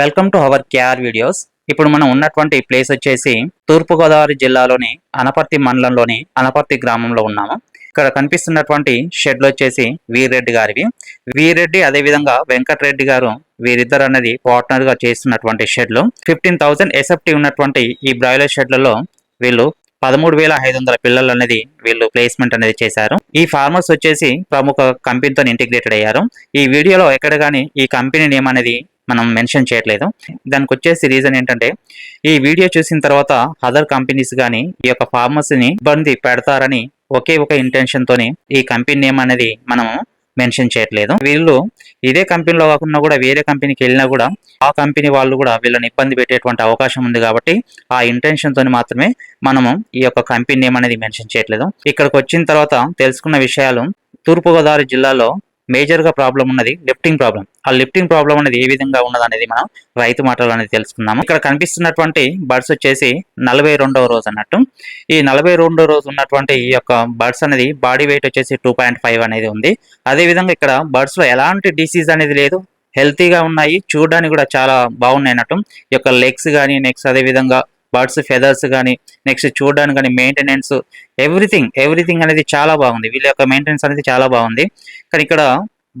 Welcome to our KR videos ఇప్పుడు మనం ఉన్నటువంటి ప్లేస్ వచ్చేసి తూర్పుగోదావరి జిల్లాలోని అనపర్తి మండలంలోని అనపర్తి గ్రామంలో ఉన్నాము. ఇక్కడ కనిపిస్తున్నటువంటి షెడ్లు వచ్చేసి వీరెడ్డి గారివి. వీరెడ్డి అదేవిధంగా వెంకటరెడ్డి గారు వీరిద్దరు అనేది పార్ట్నర్గా చేస్తున్నటువంటి షెడ్లు ఫిఫ్టీన్ థౌసండ్ ఎస్ఎఫ్టీ ఉన్నటువంటి ఈ బ్రాయిలర్ షెడ్లలో వీళ్ళు పదమూడు వేల ఐదు వందల పిల్లలు అనేది వీళ్ళు ప్లేస్మెంట్ అనేది చేశారు. ఈ ఫార్మర్స్ వచ్చేసి ప్రముఖ కంపెనీతో ఇంటిగ్రేటెడ్ అయ్యారు. ఈ వీడియోలో ఎక్కడ కానీ ఈ కంపెనీ నేమ్ అనేది మనం మెన్షన్ చేయట్లేదు. దానికి వచ్చేసి రీజన్ ఏంటంటే ఈ వీడియో చూసిన తర్వాత అదర్ కంపెనీస్ కానీ ఈ యొక్క ఫార్మర్స్ని ఇబ్బంది పెడతారని ఒకే ఒక ఇంటెన్షన్ తోని ఈ కంపెనీ నేమ్ అనేది మనము మెన్షన్ చేయట్లేదు. వీళ్ళు ఇదే కంపెనీలో కాకుండా కూడా వేరే కంపెనీకి వెళ్ళినా కూడా ఆ కంపెనీ వాళ్ళు కూడా వీళ్ళని ఇబ్బంది పెట్టేటువంటి అవకాశం ఉంది కాబట్టి ఆ ఇంటెన్షన్ తోని మాత్రమే మనము ఈ యొక్క కంపెనీ నేమ్ అనేది మెన్షన్ చేయట్లేదు. ఇక్కడికి వచ్చిన తర్వాత తెలుసుకున్న విషయాలు తూర్పుగోదావరి జిల్లాలో మేజర్గా ప్రాబ్లం ఉన్నది లిఫ్టింగ్ ప్రాబ్లం ఆ లిఫ్టింగ్ ప్రాబ్లం అనేది ఏ విధంగా ఉన్నది అనేది మనం రైతు మాటలు అనేది తెలుసుకుందాము. ఇక్కడ కనిపిస్తున్నటువంటి బర్డ్స్ వచ్చేసి నలభై రెండవ రోజు అన్నట్టు. ఈ నలభై రెండో రోజు ఉన్నటువంటి ఈ యొక్క బర్డ్స్ అనేది బాడీ వెయిట్ వచ్చేసి టూ పాయింట్ ఫైవ్ అనేది ఉంది. అదే విధంగా ఇక్కడ బర్డ్స్లో ఎలాంటి డిసీజ్ అనేది లేదు. హెల్తీగా ఉన్నాయి. చూడడానికి కూడా చాలా బాగున్నాయి అన్నట్టు. ఈ యొక్క లెగ్స్ కానీ నెక్స్ట్ అదే విధంగా బర్డ్స్ ఫెదర్స్ కానీ నెక్స్ట్ చూడడానికి కానీ మెయింటెనెన్స్ ఎవ్రీథింగ్ ఎవ్రీథింగ్ అనేది చాలా బాగుంది. వీళ్ళ యొక్క మెయింటెనెన్స్ అనేది చాలా బాగుంది. కానీ ఇక్కడ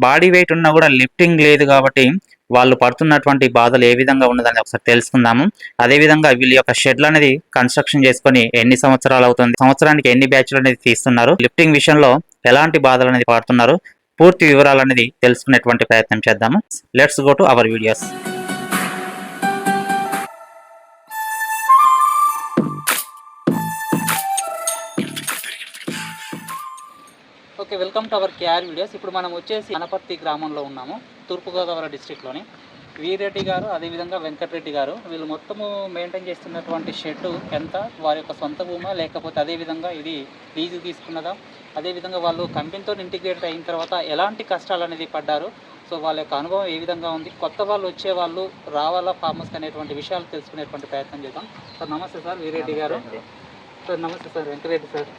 బాడీ వెయిట్ ఉన్నా కూడా లిఫ్టింగ్ లేదు కాబట్టి వాళ్ళు పడుతున్నటువంటి బాధలు ఏ విధంగా ఉన్నదని ఒకసారి తెలుసుకుందాము. అదే విధంగా వీళ్ళ యొక్క షెడ్లు అనేది కన్స్ట్రక్షన్ చేసుకొని ఎన్ని సంవత్సరాలు అవుతుంది సంవత్సరానికి ఎన్ని బ్యాచ్లు అనేది తీస్తున్నారు లిఫ్టింగ్ విషయంలో ఎలాంటి బాధలు అనేది పడుతున్నారు పూర్తి వివరాలు అనేది తెలుసుకునేటువంటి ప్రయత్నం చేద్దాము. Let's go to our videos okay welcome to our KR videos ఇప్పుడు మనం వచ్చేసి అనపర్తి గ్రామంలో ఉన్నాము తూర్పుగోదావరి డిస్ట్రిక్ట్లోని వీరెడ్డి గారు అదేవిధంగా వెంకటరెడ్డి గారు వీళ్ళు మొత్తము మెయింటైన్ చేస్తున్నటువంటి షెడ్ ఎంత వారి యొక్క సొంత భూమా లేకపోతే అదేవిధంగా ఇది లీజు తీసుకున్నదా? అదేవిధంగా వాళ్ళు కంపెనీతో ఇంటిగ్రేట్ అయిన తర్వాత ఎలాంటి కష్టాలు అనేది పడ్డారు? సో వాళ్ళ యొక్క అనుభవం ఏ విధంగా ఉంది? కొత్త వాళ్ళు వచ్చే వాళ్ళు రావాలా ఫార్మర్స్ అనేటువంటి విషయాలు తెలుసుకునేటువంటి ప్రయత్నం చేద్దాం. సార్ నమస్తే సార్ వీరెడ్డి గారు. సార్ నమస్తే సార్ వెంకటరెడ్డి సార్.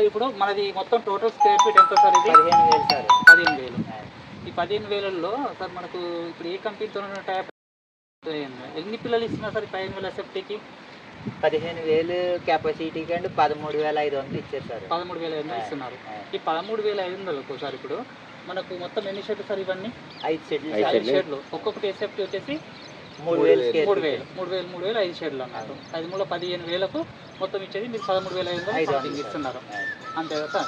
సార్ ఇప్పుడు మనది మొత్తం టోటల్ స్క్వేర్ ఫీట్ ఎంత సార్ ఇది? పదిహేను వేలు సార్. పదిహేను వేలు. ఈ పదిహేను వేలలో సార్ మనకు ఇప్పుడు ఏ కంపెనీతో ట్యాప్ ఎన్ని పిల్లలు ఇస్తున్నారు సార్ ఈ పదిహేను వేల సెఫ్టీకి పదిహేను వేలు కెపాసిటీకి అండి పదమూడు వేల ఐదు వందలు ఇచ్చారు సార్. పదమూడు వేల ఐదు వందలు ఇస్తున్నారు. ఈ పదమూడు వేల ఐదు వందలకు సార్ ఇప్పుడు మనకు మొత్తం ఎన్ని షెడ్లు సార్ ఇవన్నీ? ఐదు సెట్లు ఐదు షెడ్లు. ఒక్కొక్కటి ఎస్ఎఫ్టీ వచ్చేసి మూడు వేలు మూడు. వేలు మూడు వేలు మూడు వేలు ఐదు షెడ్లు అన్నారు. ఐదు మూడు పదిహేను వేలకు మొత్తం ఇచ్చేది మీరు పదమూడు వేల ఐదు ఐదు వందలు. ఇస్తున్నారు. అంతే కదా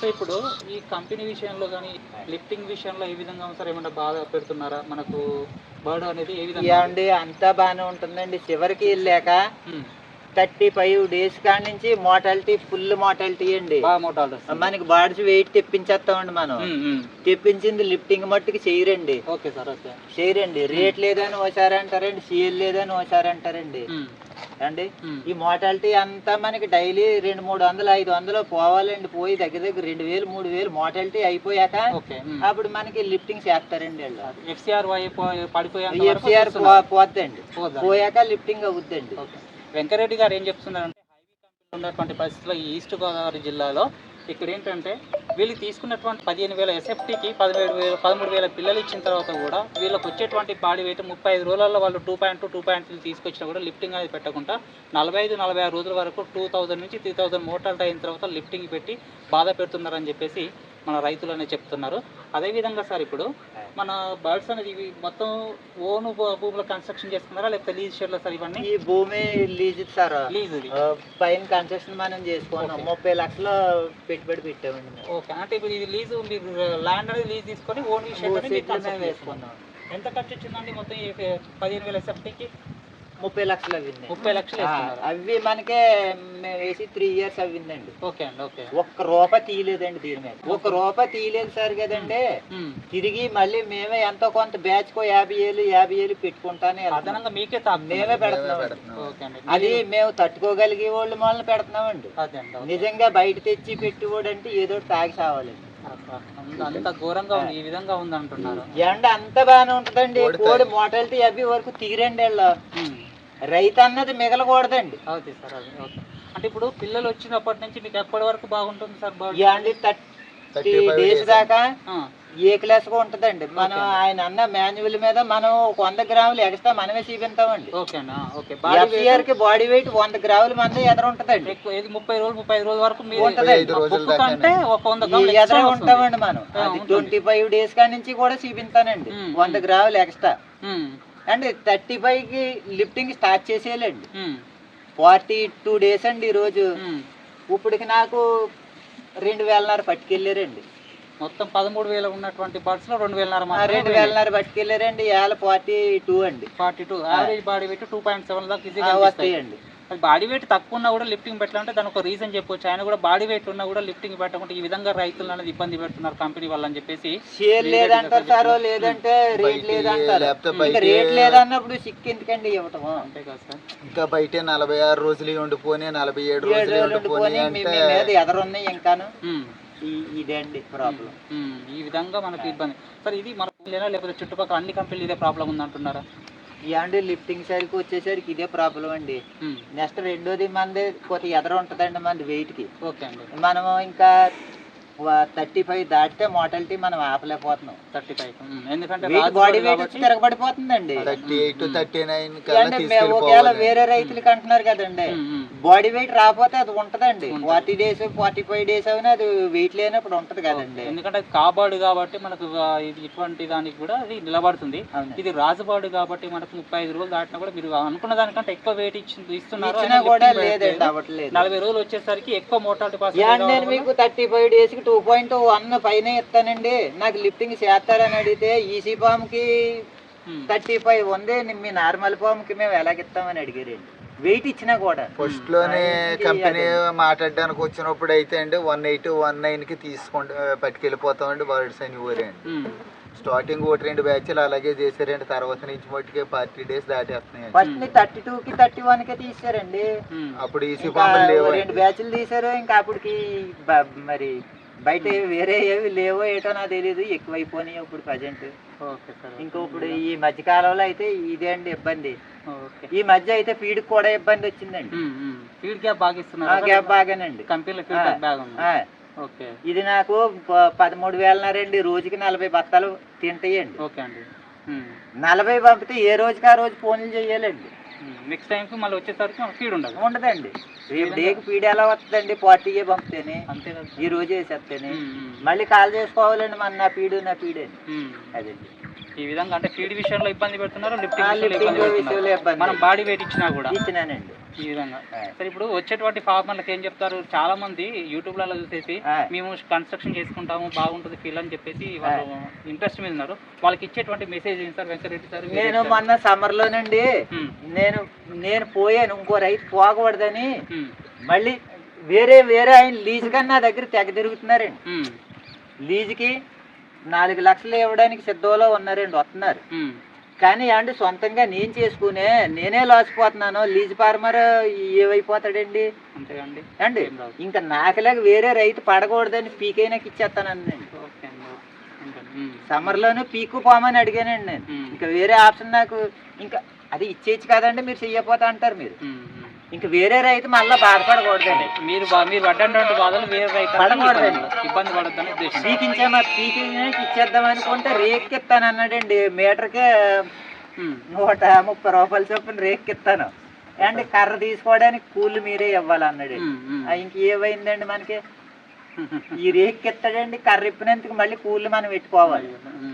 సో ఇప్పుడు ఈ కంపెనీ విషయంలో కానీ లిఫ్టింగ్ విషయంలో ఏ విధంగా సార్ ఏమన్నా బాధ పెడుతున్నారా? మనకు బర్డ్ అనేది ఏ విధంగా అంతా బాగానే ఉంటుందండి. చివరికి వెళ్ళాక థర్టీ ఫైవ్ డేస్ కాడ నుంచి మోటాలిటీ ఫుల్ మోటాలిటీ అండి. మనకి బాడ్స్ వెయిట్ తెప్పించేస్తామండి మనం. తెప్పించింది లిఫ్టింగ్ మట్టుకు చేయరండి ఓకే సార్ ఓకే చేయరండి రేట్ లేదని ఒకసారి అంటారండి సీఎల్ లేదని ఒకసారి అంటారండి అండి. ఈ మోటాలిటీ అంతా మనకి డైలీ రెండు మూడు వందలు ఐదు వందలు పోవాలండి పోయి దగ్గర దగ్గర రెండు వేలు మూడు వేలు మోటాలిటీ అయిపోయాక. అప్పుడు మనకి లిఫ్టింగ్ చేస్తారండి ఎఫ్సిఆర్ వై పో- పడిపోయేంత వరకు ఎఫ్సిఆర్. పోద్దండి పోదా? పోయాక లిఫ్టింగ్ అవుద్దండి ఓకే. వెంకరెడ్డి గారు ఏం చెప్తున్నారంటే హైవీ కంపెనీలో ఉన్నటువంటి పరిస్థితుల్లో ఈ ఈస్ట్ గోదావరి జిల్లాలో ఇక్కడ ఏంటంటే వీళ్ళు తీసుకున్నటువంటి పదిహేను వేల ఎస్ఎఫ్టీకి పదిహేడు వేల పదమూడు వేల పిల్లలు ఇచ్చిన తర్వాత కూడా వీళ్ళకి వచ్చేటువంటి బాడీ వెయిట్ ముప్పై ఐదు రోజులలో వాళ్ళు two point two two point తీసుకొచ్చినా కూడా లిఫ్టింగ్ అనేది పెట్టకుండా నలభై ఐదు నలభై ఆరు రోజుల వరకు టూ థౌజండ్ నుంచి త్రీ థౌజండ్ మోటార్లు అయిన తర్వాత లిఫ్టింగ్ పెట్టి బాధ పెడుతున్నారని చెప్పేసి మన రైతులు అనేది చెప్తున్నారు అదేవిధంగా సార్ ఇప్పుడు మన బర్డ్స్ అనేది ఇవి మొత్తం ఓన్ భూములో కన్స్ట్రక్షన్ చేసుకున్నారా లేకపోతే లీజ్ షేర్లో సార్ ఇవన్నీ? ఈ భూమి లీజ్ సార్. లీజ్ పైన కన్స్ట్రక్షన్ మనం చేసుకున్నాం. ముప్పై లక్షలు పెట్టుబడి పెట్టామండి. ఓకే. అంటే ఇప్పుడు ఇది లీజు ల్యాండ్ అనేది లీజ్ తీసుకొని ఓన్ చేసుకున్నారు వేసుకున్నాం. ఎంత ఖర్చు వచ్చిందండి మొత్తం పదిహేను వేల సెఫ్టీకి ముప్పై లక్షలు అవ్వింది ముప్పై లక్షలు అవి మనకే మేము వేసి త్రీ ఇయర్స్ అవ్విందండి ఓకే అండి ఓకే. ఒక్క రూపాయి తీయలేదండి దీని మీద. ఒక్క రూపాయి తీయలేదు సార్ కదండి. తిరిగి మళ్ళీ మేమే ఎంతో కొంత బ్యాచ్ కో యాభై ఏళ్ళు యాభై ఏళ్ళు పెట్టుకుంటానే. అదనంగా మీకే మేమే పెడుతున్నాం. ఓకే అండి. అది మేము తట్టుకోగలిగే వాళ్ళు మొదలు పెడుతున్నామండి. నిజంగా బయట తెచ్చి పెట్టుకోడు అంటే ఏదో తాగి సావాలి అబ్బా, అంత- ఘోరంగా ఉంది ఈ విధంగా ఉంది అంటున్నారు ఎండ అంత బాగానే ఉంటుందండి. కోడి మోటాలిటీ అవి వరకు తీరండి వీళ్ళు. రైతు అన్నది మిగలకూడదండి. అవుతుంది సార్ అది ఓకే. అంటే ఇప్పుడు పిల్లలు వచ్చినప్పటి నుంచి మీకు ఎప్పటి వరకు బాగుంటుంది సార్ థర్టీ డేస్ దాకా ఆ, ఏ క్లాస్గా ఉంటదండి. మనం ఆయన అన్న మాన్యువల్ మీద మనం ఒక వంద గ్రాములు ఎక్స్ట్రా మనమే చూపించామండి ఓకే ఓకే. బాడీ కి బాడీ వెయిట్ వంద గ్రాముల మంది ఎదురు ఉంటదండి. ఎక్కువ ఇది ముప్పై రోజులు ముప్పై ఐదు రోజుల వరకు మీరు ఉంటది. ఐదు రోజుల బుక్ కంటే ఒక వంద ఈ గ్రాములు ఎదురు extra వస్తుంది. ఉంటామండి మనం. ఆ, అది ఉంటుంది. ట్వంటీ ఫైవ్ డేస్ కాడి నుంచి కూడా చూపించానండి ఉమ్, వంద గ్రాములు ఎక్స్ట్రా. ఉమ్, అండ్ థర్టీ ఫైవ్కి లిఫ్టింగ్ స్టార్ట్ చేసేయాలండి. ఫార్టీ టూ డేస్ అండి ఈ రోజు ఉమ్. ఇప్పటికి నాకు రెండు వేలన్నర పట్టుకెళ్ళారండి. మొత్తం పదమూడు వేల ఉన్నటువంటి బర్డ్స్లో రెండు వేలన్నర రెండు వేలన్నర పట్టుకెళ్ళారండి. ఇవాళ ఫార్టీ టూ అండి. Forty two. Average body weight two point seven దాకా వస్తాయండి. బాడీ వెయిట్ తక్కువ ఉన్నా కూడా లిఫ్టింగ్ పెట్టాలంటే దానికి ఒక రీజన్ చెప్పొచ్చు. ఆయన కూడా బాడీ వెయిట్ ఉన్నా కూడా లిఫ్టింగ్ పెట్టకుండా ఈ విధంగా రైతులు అనేది ఇబ్బంది పెడుతున్నారు కంపెనీ వాళ్ళు అని చెప్పేసి. షేర్ లేదంటారు సార్ లేదంటే రేట్ లేదంటారు. లేదన్నప్పుడు సిక్ ఎందుకండి ఇవ్వటం అంతే కదా సార్. ఇంకా బయట నలభై ఆరు రోజులు ఉండిపోయి నలభై ఏడు రోజులు రోజులు ఉండిపోయి ఉండిపోయి మీ అంటే మీ మీద ఎదరున్నాయి ఇంకాను? ఉమ్, ఈ- ఇదే అండి ప్రాబ్లం ఈ విధంగా మనకు ఇబ్బంది. సార్ ఇది మన లేదా లేకపోతే చుట్టుపక్కల అన్ని కంపెనీలు ఇదే ప్రాబ్లం ఉందంటున్నారా? ఇలాంటి లిఫ్టింగ్ సరికి వచ్చేసరికి ఇదే ప్రాబ్లం అండి. నెక్స్ట్ రెండోది మంది కొద్దిగా ఎదర ఉంటుందండి మంది వెయిట్కి ఓకే అండి. మనము ఇంకా థర్టీ ఫైవ్ దాటితే మోటాలిటీ మనం ఆపలేకపోతున్నాం. థర్టీ ఫైవ్ ఎందుకంటే బాడీ వెయిట్ తిరగబడిపోతుందండి. థర్టీ ఎయిట్ నైన్ ఒకవేళ వేరే రైతులకి అంటున్నారు కదండి. బాడీ వెయిట్ రాకపోతే అది ఉంటదండి. ఉంటది. Forty days forty five days అయినా అది వెయిట్ లేనప్పుడు ఉంటది కదండి. ఎందుకంటే అది కాబాడు కాబట్టి మనకు ఇది ఇటువంటి దానికి కూడా అది నిలబడుతుంది. ఇది రాజుబాడు కాబట్టి మనకు ముప్పై ఐదు రోజులు దాటినా కూడా మీరు అనుకున్న దానికంటే ఎక్కువ వెయిట్ ఇచ్చి ఇస్తున్నారు కూడా లేదండి. అవ్వట్లేదు. నలభై రోజులు వచ్చేసరికి ఎక్కువ మోటాలిటీ యా, నేను మీకు థర్టీ ఫైవ్ డేస్కి టూ పాయింట్ వన్ పైన ఇస్తానండి. నాకు లిఫ్టింగ్ చేస్తారని అడిగితే ఈసీ ఫామ్కి థర్టీ ఫైవ్ ఉంది. మీ నార్మల్ ఫామ్కి మేము ఎలాగిస్తామని అడిగారండి. వెయిట్ ఇచ్చినా కూడా. ఫస్ట్లోనే కంపెనీ. మాట్లాడడానికి వచ్చినప్పుడు అయితే అండి వన్ ఎయిట్ వన్ నైన్కి తీసుకుంటూ పట్టుకెళ్ళిపోతామండి బర్డ్స్ అని ఊరండి స్టార్టింగ్ ఒకటి రెండు బ్యాచ్లు అలాగే చేశారండి తర్వాత నుంచి మట్టుకే ఫార్టీ డేస్ దాటేస్తున్నాయండి. ఫస్ట్ని థర్టీ టూ కి థర్టీ వన్కి తీసారండి అప్పుడు ఈసీ ఫామ్ లేవు? రెండు బ్యాచ్లు తీసారు ఇంకా అప్పటికి మరి బయట వేరే ఏవి లేవో ఏటో నాకు తెలియదు ఎక్కువైపోయినాయి ఇప్పుడు ప్రజెంట్ ఇంకా ఇప్పుడు ఈ మధ్య కాలంలో అయితే ఇదే అండి ఇబ్బంది. ఈ మధ్య అయితే ఫీడ్ కూడా ఇబ్బంది వచ్చిందండి. ఫీడ్ గ్యాప్ బాగా ఆ ఇస్తున్నారు గ్యాప్ బాగానండి. కంపెనీలో ఫీడ్ ఆ, బాగా ఉంది ఆ, ఓకే. ఇది నాకు పదమూడు వేలన్నారండి రోజుకి నలభై బత్తాలు తింటాయండి. ఓకే అండి. నలభై పంపితే ఏ రోజుకి ఆ రోజు ఫోన్లు చేయాలండి. నెక్స్ట్ టైంకి మళ్ళీ వచ్చేసరికి మనకు ఫీడ్ ఉండదు. ఉండదండి. రేపు డేకి ఫీడ్ ఎలా వస్తుందండి? ఫార్టీయే పంపితేనే అంతే కదా ఈ రోజు వేసేస్తేనే. మళ్ళీ కాల్ చేసుకోవాలండి మన నా పీడు నా ఉమ్. అదండి ఈ విధంగా అంటే ఫీడ్ విషయంలో ఇబ్బంది పెడుతున్నారు లిఫ్టింగ్ విషయంలో ఇబ్బంది పెడుతున్నారు. మనం బాడీ వెయిట్ ఇచ్చినా కూడా. ఇచ్చినానండి. ఈ విధంగా. సరే ఇప్పుడు వచ్చేటువంటి ఫార్మర్లకు ఏం చెప్తారు? చాలా మంది యూట్యూబ్లలో చూసేసి. మేము కన్స్ట్రక్షన్ చేసుకుంటాము బాగుంటుంది ఫీల్ అని చెప్పేసి వాళ్ళు ఇంట్రెస్ట్ మీద ఉన్నారు. వాళ్ళకి ఇచ్చేటువంటి మెసేజ్ ఏంటి సార్? వెంకటరెడ్డి సార్ నేను. మొన్న సమ్మర్ లోనండి నేను నేను పోయాను. ఇంకో రైతు పోకూడదని మళ్ళీ వేరే వేరే ఆయన లీజు కన్నా నా దగ్గర తెగ తిరుగుతున్నారండి. లీజుకి నాలుగు లక్షలు ఇవ్వడానికి సిద్ధంలో ఉన్నారండి వస్తున్నారు. కానీ అండి సొంతంగా నేను చేసుకునే నేనే లాసిపోతున్నాను లీజ్ ఫార్మర్ ఏమైపోతాడండి అండి. ఇంకా నాకులాగా వేరే రైతు పడకూడదని ఇచ్చేస్తానండి ఓకే. ఉంటాను. ఉమ్, సమ్మర్లోనే పీకు పోమని అడిగానండి నేను ఇంకా వేరే ఆప్షన్ నాకు ఇంకా అది ఇచ్చేయచ్చు కదండి మీరు చెయ్యపోతా అంటారు మీరు. ఇంకా వేరే రైతు మళ్ళీ బాధపడకూడదండి. మీరు మీరు పడ్డటువంటి బాధలు వేరే రైతులకు పడకూడదండి. ఇబ్బంది- పడద్దని ఉద్దేశం. పీకించామా పీకించాక ఇచ్చేద్దాం అనుకుంటే రేక్కిస్తాను అన్నాడండి. మీటర్కే నూట ముప్పై రూపాయలు చొప్పున రేక్కిస్తాను అండ్ కర్ర తీసుకోవడానికి కూలి మీరే ఇవ్వాలి అన్నాడు ఉమ్, ఉమ్. ఇంక ఏమైందండి మనకి? ఈ రేక్కిస్తాడండి కర్ర ఇప్పినందుకు మళ్ళీ కూలి మనం పెట్టుకోవాలి.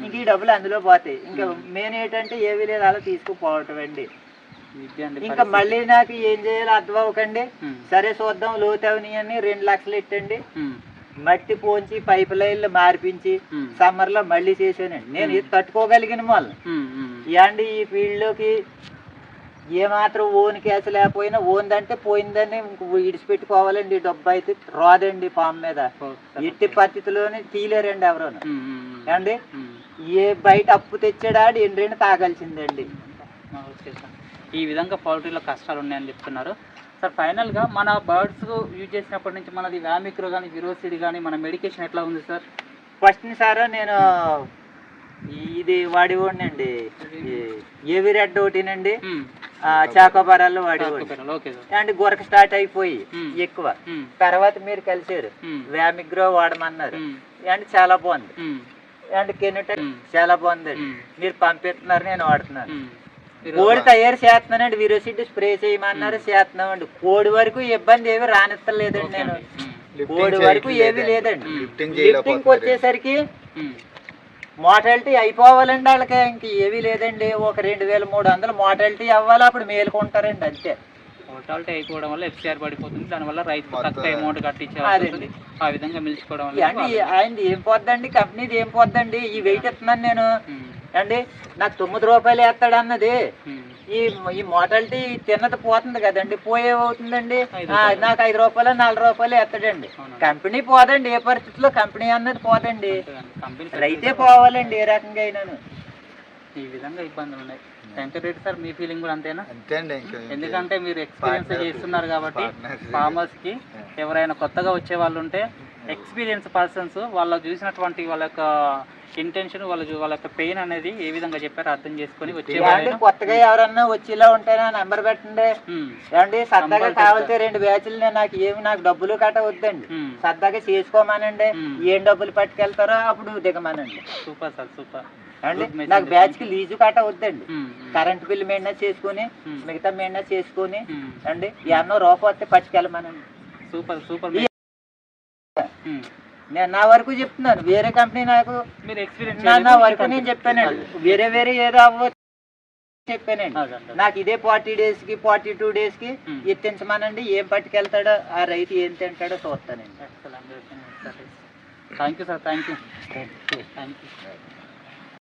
ఇంక ఈ డబ్బులు అందులో పోతాయి. ఇంకా మెయిన్ ఏంటంటే ఏవి లేదు అలా తీసుకుపోవటం అండి. ఇంకా. మళ్ళీ నాకు ఏం చేయాలో అర్థం అవ్వకండి సరే చూద్దాం లోతవని అని రెండు లక్షలు ఇట్టండి. మట్టి పోంచి పైప్ లైన్లు మార్పించి సమ్మర్లో మళ్ళీ చేశానండి. నేను ఇది తట్టుకోగలిగిన వాళ్ళు. యాండి ఈ ఫీల్డ్లోకి ఏ మాత్రం ఓన్ కేసు లేకపోయినా ఓన్దంటే పోయిందని ఈ డబ్బు అయితే రాదండి ఫామ్ మీద. ఎట్టి పద్ధతిలోనే తీలేరండి. ఏమండి? ఉమ్. ఏ బయట అప్పు తెచ్చాడా ఎండ్రెండు తాగాల్సిందండి. ఈ విధంగా పౌల్ట్రీలో కష్టాలు ఉన్నాయని చెప్తున్నారు సార్ ఫైనల్గా మన బర్డ్స్ యూజ్ చేసినప్పటి నుంచి మనది వ్యామిక్రో కానీ విరోసిడ్ కానీ మన మెడికేషన్ ఎట్లా ఉంది సార్ ఫస్ట్ సార్ నేను ఇది వాడి అండి ఏవి రెడ్ ఒకటినండి ఉమ్, ఆ, చాకోబారాలు వాడేవాడు చాకోబారాలు, ఓకే సార్ అండ్ గురక స్టార్ట్ అయిపోయి. ఎక్కువ. తర్వాత మీరు కలిసారు. వ్యామిగ్రో వాడమన్నారు. అండ్ చాలా బాగుంది. అండ్ కెనట. చాలా బాగుందండి మ్మ్. మీరు పంపిస్తున్నారు నేను వాడుతున్నాను కోడి తయారు చేస్తున్నానండి విరోసిటీ స్ప్రే చేయమన్నారు చేస్తున్నామండి. కోడి వరకు ఇబ్బంది ఏమి రానిస్తలేదండి నేను. కోడి వరకు ఏమీ లేదండి. లిఫ్టింగ్ వచ్చేసరికి. మోటాలిటీ అయిపోవాలండి వాళ్ళకి ఇంక ఏమీ లేదండి. ఒక రెండు వేల మూడు వందలు మోటాలిటీ అవ్వాలి అప్పుడు మేలుకుంటారండి అంతే. మోర్టాలిటీ అయిపోవడం వల్ల ఎఫ్సిఆర్ పడిపోతుంది. దానివల్ల రైతు తక్కువ అమౌంట్ కట్టించే అదండి. ఆ విధంగా మిల్చుకోవడం వల్ల అండి ఆయనది ఏం పోద్దండి కంపెనీది ఏం పోద్దండి ఈ వెయిట్ ఇస్తున్నాను నేను. అండి నాకు తొమ్మిది రూపాయలు వేస్తాడు అన్నది. ఈ ఈ మోటాలిటీ తిన్నది పోతుంది కదండి. పోయేమవుతుందండి ఐదు ఆ, నాకు ఐదు రూపాయలు నాలుగు రూపాయలు ఎత్తడండి. అవునండి. కంపెనీ పోదండి. ఏ పరిస్థితిలో కంపెనీ అన్నది పోదండి. రైతే పోవాలండి ఏ రకంగా అయినాను. ఈ విధంగా ఇబ్బందులు ఉన్నాయి. థ్యాంక్ రెడ్డి సార్ మీ ఫీలింగ్ కూడా అంతేనా? అంతే అండి ఇంకా ఎందుకంటే మీరు ఎక్స్పీరియన్స్. చేస్తున్నారు కాబట్టి. ఫార్మర్స్కి ఎవరైనా కొత్తగా వచ్చే వాళ్ళు ఉంటే ఎక్స్పీరియన్స్ పర్సన్స్ వాళ్ళ చూసినటువంటి వాళ్ళ యొక్క ఇంటెన్షన్ వాళ్ళ వాళ్ళ యొక్క పెయిన్ అనేది ఏ విధంగా చెప్పారో అర్థం చేసుకొని వచ్చే కొత్తగా ఎవరన్నా వచ్చేలా ఉంటారా నంబర్ పెట్టండి. ఏమండి సరదాగా కావాలితే రెండు బ్యాచ్లు నేను నాకు ఏమి నాకు డబ్బులు కట్ట వద్దండి సరదాగా చేసుకోమానండి. ఏం డబ్బులు పట్టుకెళ్తారో అప్పుడు దిగమానండి. Super sir super. అండి. నాకు బ్యాచ్కి లీజు కట్ట వద్దండి కరెంట్ బిల్ మెయింటెనెన్స్ చేసుకుని. మిగతా మెయింటెనెన్స్ చేసుకుని అండి ఎన్నో రూపాయి వస్తే పట్టుకెళ్ళమనండి. సూపర్ సూపర్ నేను నా వరకు చెప్తున్నాను వేరే కంపెనీ నాకు మీరు ఎక్స్పీరియన్స్ నా వరకు నేను చెప్పానండి. వేరే వేరే ఏదో అవ్వ చెప్పానండి. నాకు ఇదే ఫార్టీ డేస్కి ఫార్టీ టూ డేస్కి. ఎత్తించమనండి. ఏం పట్టుకెళ్తాడో ఆ రైతు ఏం తింటాడో చూస్తానండి. Thank you sir thank you thank you